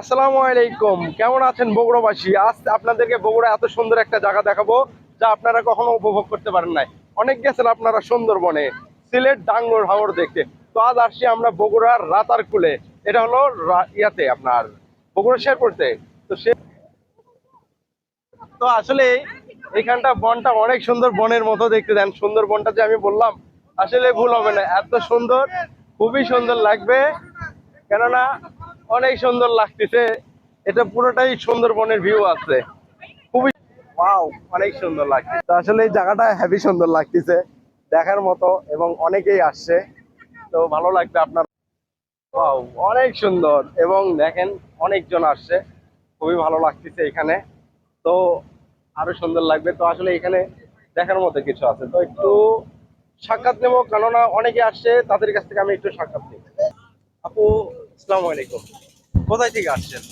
আসসালামু আলাইকুম। কেমন আছেন বগুড়াবাসী? আজ আপনাদেরকে বগুড়া এত সুন্দর একটা জায়গা দেখাবো যা আপনারা কখনো উপভোগ করতে পারেন নাই। অনেক গেছেন আপনারা সুন্দরবনে, সিলেট ডাঙ্গর হাওর দেখতে। তো আজ আসছি আমরা বগুড়ার রাতার কুলে এটা হলো ইয়াতে আপনার, বগুড়া শেরপুরতে। তো সে তো আসলে এখানটা বনটা অনেক সুন্দর বনের মতো দেখতে দেন। সুন্দর বনটা যে আমি বললাম, আসলে ভুল হবে না। এত সুন্দর, খুবই সুন্দর লাগবে। কেননা অনেক সুন্দর লাগতেছে। এটা পুরোটাই সুন্দরবনের ভিউ আছে। খুবই ওয়াও অনেক সুন্দর লাগছে। তো আসলে এই জায়গাটা হেভি সুন্দর লাগতেছে দেখার মতো এবং অনেকেই আসছে। তো ভালো লাগবে আপনার ওয়াও অনেক সুন্দর এবং দেখেন অনেকজন আসছে। খুবই ভালো লাগতেছে এখানে। তো আরও সুন্দর লাগবে। তো আসলে এখানে দেখার মতো কিছু আছে। তো একটু সাক্ষাৎ নেব কেননা অনেকে আসছে তাদের কাছ থেকে আমি একটু সাক্ষাৎ নিই। আপু আসসালামু আলাইকুম। কোথায় থেকে আসছেন?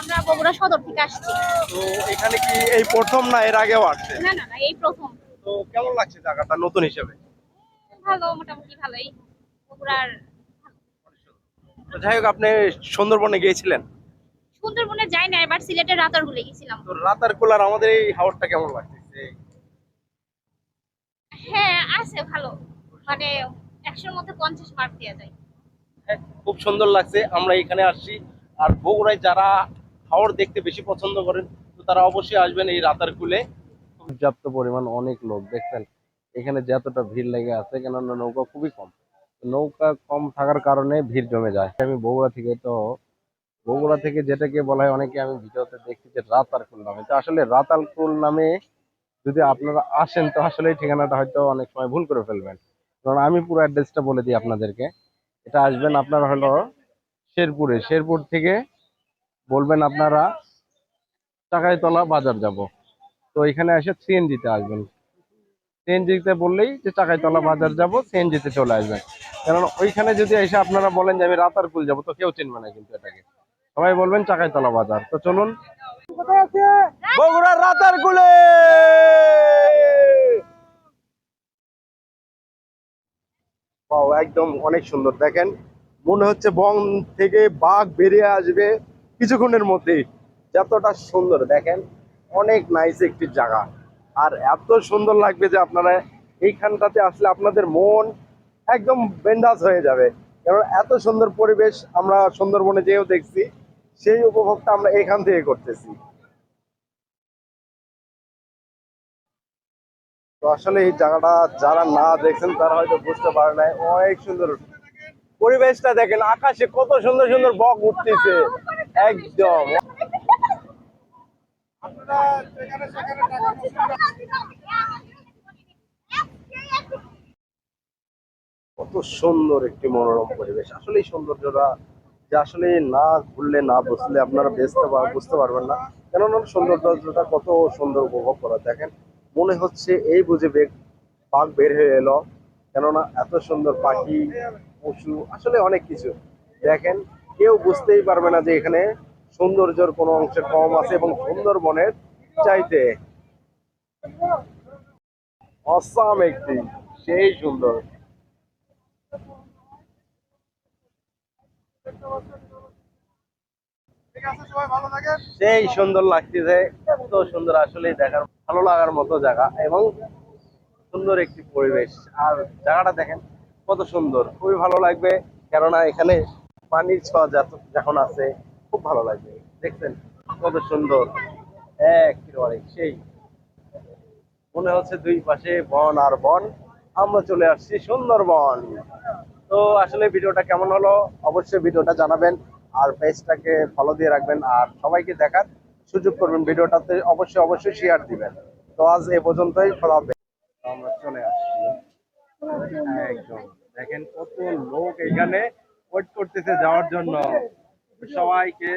আমরা বগুড়া সদর থেকে আসছি। তো এখানে কি এই প্রথম না এর আগেও আসছে? না না এই প্রথম। তো কেমন লাগছে জায়গাটা নতুন হিসেবে? ভালো মোটামুটি ভালোই। বগুড়ার যাই হোক আপনি সুন্দরবনে গিয়েছিলেন? সুন্দরবনে যাই না এবার সিলেটের রাতার গুলে গেছিলাম তো রাতার কোলার আমাদের এই হাওরটা কেমন লাগছে হ্যাঁ আছে ভালো। মানে একশোর মধ্যে পঞ্চাশ মার্ক দেওয়া যায়। খুব সুন্দর লাগছে। আমরা এখানে আসছি। আর বগুড়ায় যারা হাওড় দেখতে বেশি পছন্দ করেন, তো তারা অবশ্যই আসবেন এই রাতার কুলে। পর্যাপ্ত পরিমাণ অনেক লোক, দেখছেন? এখানে যতটা ভিড় লেগে আছে, কেননা নৌকা খুবই কম। নৌকা কম থাকার কারণে ভিড় জমে যায়। আমি বগুড়া থেকে তো, বগুড়া থেকে যেটাকে বলা হয়, অনেকে আমি ভিডিওতে দেখছি যে রাতারকুল নামে। তো আসলে রাতারকুল নামে যদি আপনারা আসেন, তো আসলে ঠিকানাটা হয়তো অনেক সময় ভুল করে ফেলবেন। কারণ আমি পুরো অ্যাড্রেসটা বলে দিই আপনাদেরকে। এটা আসবেন আপনারা হলো শেরপুরে। শেরপুর থেকে বলবেন আপনারা চাকাইতলা বাজার যাব। তো এখানে এসে সিএনজিতে আসবেন। সিএনজিতে বললেই যে চাকাইতলা বাজার যাব সিএনজিতে চলে আসবেন। কারণ ওইখানে যদি এসে আপনারা বলেন যে আমি রাতার রাতারকুল যাব, তো কেউ চিনবে না কিন্তু এটাকে। সবাই বলবেন চাকাইতলা বাজার। তো চলুন। বগুড়ার একদম অনেক সুন্দর। দেখেন, মনে হচ্ছে বন থেকে বাঘ বেরিয়ে আসবে কিছুক্ষণের মধ্যেই। যতটা সুন্দর, দেখেন, অনেক নাইস একটি জায়গা। আর এত সুন্দর লাগবে যে আপনারা এইখানটাতে আসলে আপনাদের মন একদম বেন্ডাস হয়ে যাবে। কারণ এত সুন্দর পরিবেশ আমরা সুন্দরবনে যেও দেখছি, সেই উপভোগটা আমরা এখান থেকে করতেছি। তো আসলে এই জায়গাটা যারা না দেখছেন, তারা হয়তো বুঝতে পারে নাই। অনেক সুন্দর পরিবেশটা দেখেন, আকাশে কত সুন্দর সুন্দর বক উঠতেছে। একদম। কত সুন্দর একটি মনোরম পরিবেশ। আসলে সৌন্দর্যটা যে আসলে না ঘুরলে না বসলে আপনারা পার- বুঝতে পারবেন না। কেননা সৌন্দর্যটা কত সুন্দর উপভোগ করা, দেখেন। মনে হচ্ছে এই বুঝে বেগ বাঘ বের হয়ে এলো। কেননা এত সুন্দর পাখি পশু আসলে অনেক কিছু। দেখেন কেউ বুঝতেই পারবে না যে এখানে সৌন্দর্যের কোনো অংশে কম আছে এবং সুন্দরবনের চাইতে অসাম একটি সেই সুন্দর। সেই সুন্দর লাগতেছে। এত সুন্দর আসলে দেখার, ভালো লাগার মতো জায়গা এবং সুন্দর একটি পরিবেশ। আর জায়গাটা দেখেন, কত সুন্দর। খুবই ভালো লাগবে, কেননা এখানে পানির ছোঁয়া যখন আছে, খুব ভালো লাগবে। দেখছেন, কত সুন্দর। একেবারে সেই। মনে হচ্ছে দুই পাশে বন আর বন। আমরা চলে আসছি সুন্দরবন। তো আসলে ভিডিওটা কেমন হলো? অবশ্যই ভিডিওটা জানাবেন, আর পেজটাকে ফলো দিয়ে রাখবেন, আর সবাইকে দেখার সুযোগ করবেন ভিডিওটাতে, অবশ্যই অবশ্যই শেয়ার দিবেন। তো আজ এ পর্যন্তই ফলাফল আমরা চলে আসছি। একদম। দেখেন কত লোক এখানে ওয়েট করতেছে যাওয়ার জন্য। সবাইকে।